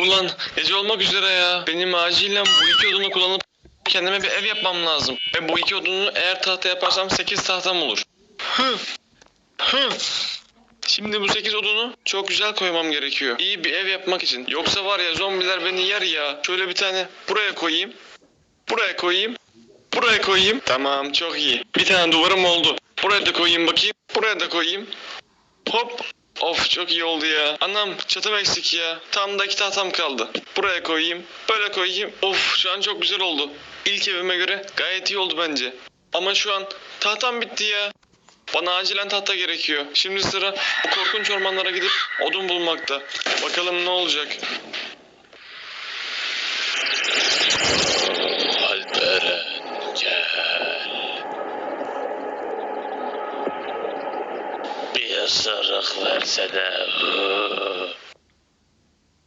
Ulan gece olmak üzere ya. Benim acilen bu iki odunu kullanıp kendime bir ev yapmam lazım. Ve bu iki odunu eğer tahta yaparsam 8 tahtam olur. Hı. Hı. Şimdi bu 8 odunu çok güzel koymam gerekiyor. İyi bir ev yapmak için. Yoksa var ya zombiler beni yer ya. Şöyle bir tane buraya koyayım. Buraya koyayım. Buraya koyayım. Tamam çok iyi. Bir tane duvarım oldu. Buraya da koyayım bakayım. Buraya da koyayım. Hop. Of çok iyi oldu ya. Anam çatım eksik ya. Tam da iki tahtam kaldı. Buraya koyayım. Böyle koyayım. Of şu an çok güzel oldu. İlk evime göre gayet iyi oldu bence. Ama şu an tahtam bitti ya. Bana acilen tahta gerekiyor. Şimdi sıra bu korkunç ormanlara gidip odun bulmakta. Bakalım ne olacak. Isırık versene.